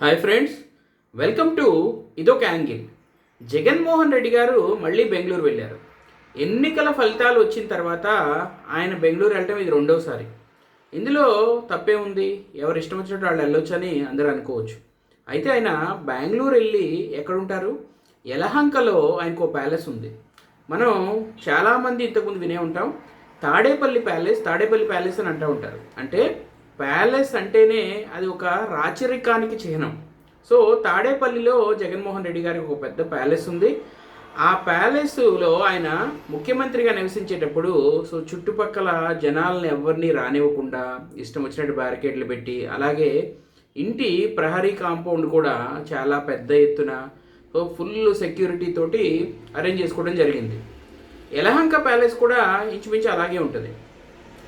Hi friends welcome to ఇదొక angle Jaganmohan Reddy గారు మళ్ళీ బెంగళూరు వెళ్ళారు. ఎన్నికల ఫలితాలు వచ్చిన తర్వాత ఆయన బెంగళూరు వెళ్ళటం ఇది రెండోసారి. ఇందులో తప్పే ఉంది ఎవరు ఇష్టం వచ్చినట్టు వాళ్ళు వెళ్ళొచ్చు అని అందరూ అనుకోవచ్చు. అయితే ఆయన బెంగళూరు వెళ్ళి ఎక్కడుంటారు? యలహంకలో ఆయనకు ప్యాలెస్ ఉంది. మనం చాలామంది ఇంతకుముందు వినే ఉంటాం తాడేపల్లి ప్యాలెస్ తాడేపల్లి ప్యాలెస్ అని అంటూ ఉంటారు. అంటే ప్యాలెస్ అంటేనే అది ఒక రాచరికానికి చిహ్నం. సో తాడేపల్లిలో జగన్మోహన్ రెడ్డి గారికి ఒక పెద్ద ప్యాలెస్ ఉంది. ఆ ప్యాలెస్లో ఆయన ముఖ్యమంత్రిగా నివసించేటప్పుడు సో చుట్టుపక్కల జనాలను ఎవరిని రానివ్వకుండా ఇష్టం వచ్చినట్టు బ్యారికేడ్లు పెట్టి అలాగే ఇంటి ప్రహరీ కాంపౌండ్ కూడా చాలా పెద్ద ఎత్తున సో ఫుల్ సెక్యూరిటీ తోటి అరేంజ్ చేసుకోవడం జరిగింది. యలహంక ప్యాలెస్ కూడా ఇంచుమించు అలాగే ఉంటుంది.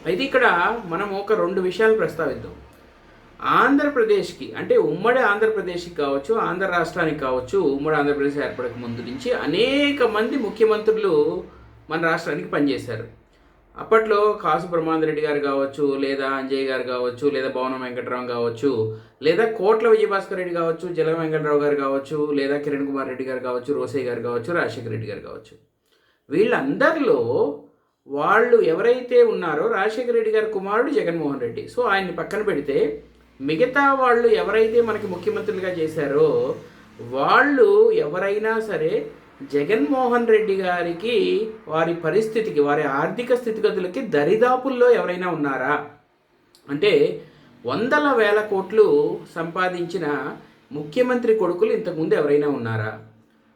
అయితే ఇక్కడ మనం ఒక రెండు విషయాలు ప్రస్తావిద్దాం. ఆంధ్రప్రదేశ్కి అంటే ఉమ్మడి ఆంధ్రప్రదేశ్కి కావచ్చు ఆంధ్ర రాష్ట్రానికి కావచ్చు ఉమ్మడి ఆంధ్రప్రదేశ్ ఏర్పడక ముందు నుంచి అనేక మంది ముఖ్యమంత్రులు మన రాష్ట్రానికి పనిచేశారు. అప్పట్లో కాసు బ్రహ్మాందరెడ్డి గారు కావచ్చు లేదా అంజయ్ గారు కావచ్చు లేదా భవనం వెంకటరావు కావచ్చు లేదా కోట్ల విజయభాస్కర్ రెడ్డి కావచ్చు జల వెంకటరావు గారు కావచ్చు లేదా కిరణ్ కుమార్ రెడ్డి గారు కావచ్చు రోసయ్య గారు కావచ్చు రాజశేఖర రెడ్డి గారు కావచ్చు. వీళ్ళందరిలో వాళ్ళు ఎవరైతే ఉన్నారో రాజశేఖర రెడ్డి గారి కుమారుడు జగన్మోహన్ రెడ్డి. సో ఆయన్ని పక్కన పెడితే మిగతా వాళ్ళు ఎవరైతే మనకి ముఖ్యమంత్రులుగా చేశారో వాళ్ళు ఎవరైనా సరే జగన్మోహన్ రెడ్డి గారికి వారి పరిస్థితికి వారి ఆర్థిక స్థితిగతులకి దరిదాపుల్లో ఎవరైనా ఉన్నారా? అంటే వందల వేల కోట్లు సంపాదించిన ముఖ్యమంత్రి కొడుకులు ఇంతకుముందు ఎవరైనా ఉన్నారా?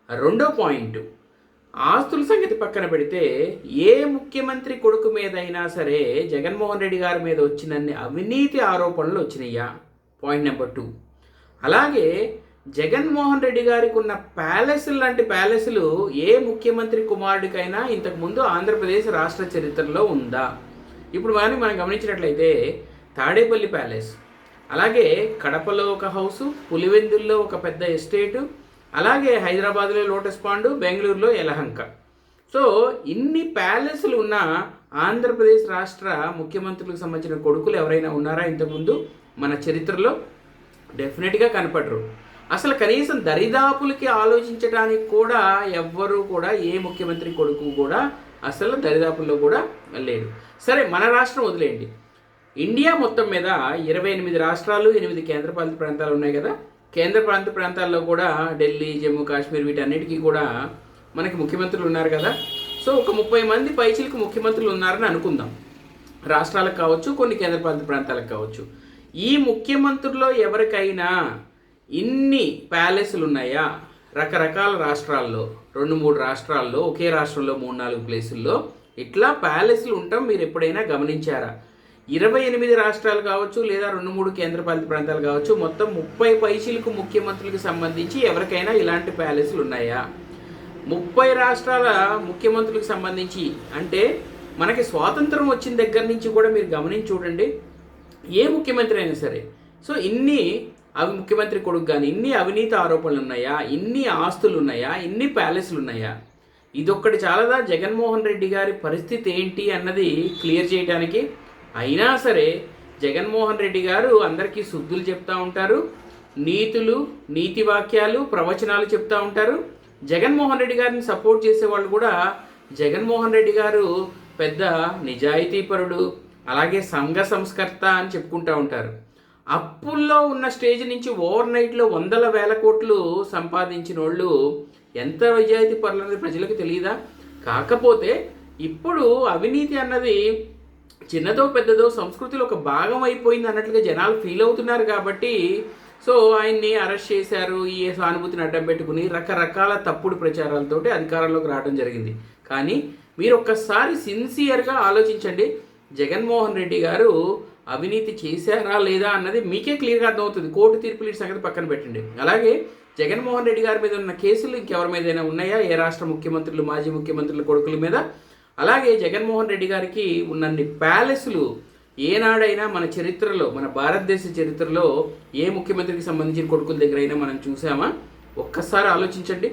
రెండో పాయింట్ ఆస్తుల సంగతి పక్కన పెడితే ఏ ముఖ్యమంత్రి కొడుకు మీదైనా సరే జగన్మోహన్ రెడ్డి గారి మీద వచ్చినన్ని అవినీతి ఆరోపణలు వచ్చినాయ్యా? పాయింట్ నెంబర్ టూ అలాగే జగన్మోహన్ రెడ్డి గారికి ఉన్న ప్యాలెస్లు లాంటి ప్యాలెస్లు ఏ ముఖ్యమంత్రి కుమారుడికైనా ఇంతకుముందు ఆంధ్రప్రదేశ్ రాష్ట్ర చరిత్రలో ఉందా? ఇప్పుడు కానీ మనం గమనించినట్లయితే తాడేపల్లి ప్యాలెస్. అలాగే కడపలో ఒక హౌసు పులివెందుల్లో ఒక పెద్ద ఎస్టేటు అలాగే హైదరాబాద్లో లోటస్ పాండు బెంగళూరులో యలహంక సో ఇన్ని ప్యాలెస్లు ఉన్న ఆంధ్రప్రదేశ్ రాష్ట్ర ముఖ్యమంత్రులకు సంబంధించిన కొడుకులు ఎవరైనా ఉన్నారా ఇంతకుముందు? మన చరిత్రలో డెఫినెట్గా కనపడరు. అసలు కనీసం దరిదాపులకి ఆలోచించడానికి కూడా ఎవ్వరూ కూడా ఏ ముఖ్యమంత్రి కొడుకు కూడా అసలు దరిదాపుల్లో కూడా లేడు. సరే మన రాష్ట్రం వదిలేయండి. ఇండియా మొత్తం మీద ఇరవై ఎనిమిది రాష్ట్రాలు ఎనిమిది కేంద్రపాలిత ప్రాంతాలు ఉన్నాయి కదా. కేంద్ర ప్రాంత ప్రాంతాల్లో కూడా ఢిల్లీ జమ్మూ కాశ్మీర్ వీటన్నిటికీ కూడా మనకి ముఖ్యమంత్రులు ఉన్నారు కదా. సో ఒక ముప్పై మంది పైచిలకు ముఖ్యమంత్రులు ఉన్నారని అనుకుందాం. రాష్ట్రాలకు కావచ్చు కొన్ని కేంద్రపాలిత ప్రాంతాలకు కావచ్చు. ఈ ముఖ్యమంత్రుల్లో ఎవరికైనా ఇన్ని ప్యాలెస్లు ఉన్నాయా? రకరకాల రాష్ట్రాల్లో రెండు మూడు రాష్ట్రాల్లో ఒకే రాష్ట్రంలో మూడు నాలుగు ప్లేసుల్లో ఇట్లా ప్యాలెస్లు ఉండటం మీరు ఎప్పుడైనా గమనించారా? ఇరవై ఎనిమిది రాష్ట్రాలు కావచ్చు లేదా రెండు మూడు కేంద్రపాలిత ప్రాంతాలు కావచ్చు మొత్తం ముప్పై పైసలకు ముఖ్యమంత్రులకు సంబంధించి ఎవరికైనా ఇలాంటి ప్యాలెస్లు ఉన్నాయా? ముప్పై రాష్ట్రాల ముఖ్యమంత్రులకు సంబంధించి అంటే మనకి స్వాతంత్రం వచ్చిన దగ్గర నుంచి కూడా మీరు గమనించి చూడండి. ఏ ముఖ్యమంత్రి అయినా సరే సో ఇన్ని అవి ముఖ్యమంత్రి కొడుకు కానీ ఇన్ని అవినీతి ఆరోపణలు ఉన్నాయా? ఇన్ని ఆస్తులు ఉన్నాయా? ఇన్ని ప్యాలెస్లు ఉన్నాయా? ఇదొక్కటి చాలదా? జగన్మోహన్ రెడ్డి గారి పరిస్థితి ఏంటి అన్నది క్లియర్ చేయడానికి అయినా సరే జగన్మోహన్ రెడ్డి గారు అందరికీ శుద్ధులు చెప్తా ఉంటారు నీతులు నీతి వాక్యాలు ప్రవచనాలు చెప్తా ఉంటారు. జగన్మోహన్ రెడ్డి గారిని సపోర్ట్ చేసే వాళ్ళు కూడా జగన్మోహన్ రెడ్డి గారు పెద్ద నిజాయితీపరుడు అలాగే సంఘ సంస్కర్త అని చెప్పుకుంటూ ఉంటారు. అప్పుల్లో ఉన్న స్టేజ్ నుంచి ఓవర్ నైట్లో వందల వేల కోట్లు సంపాదించిన వాళ్ళు ఎంత విజాయితీ పరులనేది ప్రజలకు తెలియదా కాకపోతే ఇప్పుడు అవినీతి అన్నది చిన్నదో పెద్దదో సంస్కృతిలో ఒక భాగం అయిపోయింది అన్నట్లుగా జనాలు ఫీల్ అవుతున్నారు కాబట్టి సో ఆయన్ని అరెస్ట్ చేశారు ఈ సానుభూతిని అడ్డం పెట్టుకుని రకరకాల తప్పుడు ప్రచారాలతోటి అధికారంలోకి రావడం జరిగింది. కానీ మీరు ఒక్కసారి సిన్సియర్గా ఆలోచించండి. జగన్మోహన్ రెడ్డి గారు అవినీతి చేశారా లేదా అన్నది మీకే క్లియర్గా అర్థమవుతుంది. కోర్టు తీర్పులు సంగతి పక్కన పెట్టండి. అలాగే జగన్మోహన్ రెడ్డి గారి మీద ఉన్న కేసులు ఇంకెవరి మీదైనా ఉన్నాయా? ఏ రాష్ట్ర ముఖ్యమంత్రులు మాజీ ముఖ్యమంత్రుల కొడుకుల మీద? అలాగే జగన్మోహన్ రెడ్డి గారికి ఉన్నన్ని ప్యాలెస్లు ఏనాడైనా మన చరిత్రలో మన భారతదేశ చరిత్రలో ఏ ముఖ్యమంత్రికి సంబంధించిన కొడుకుల దగ్గరైనా మనం చూసామా ఒక్కసారి ఆలోచించండి.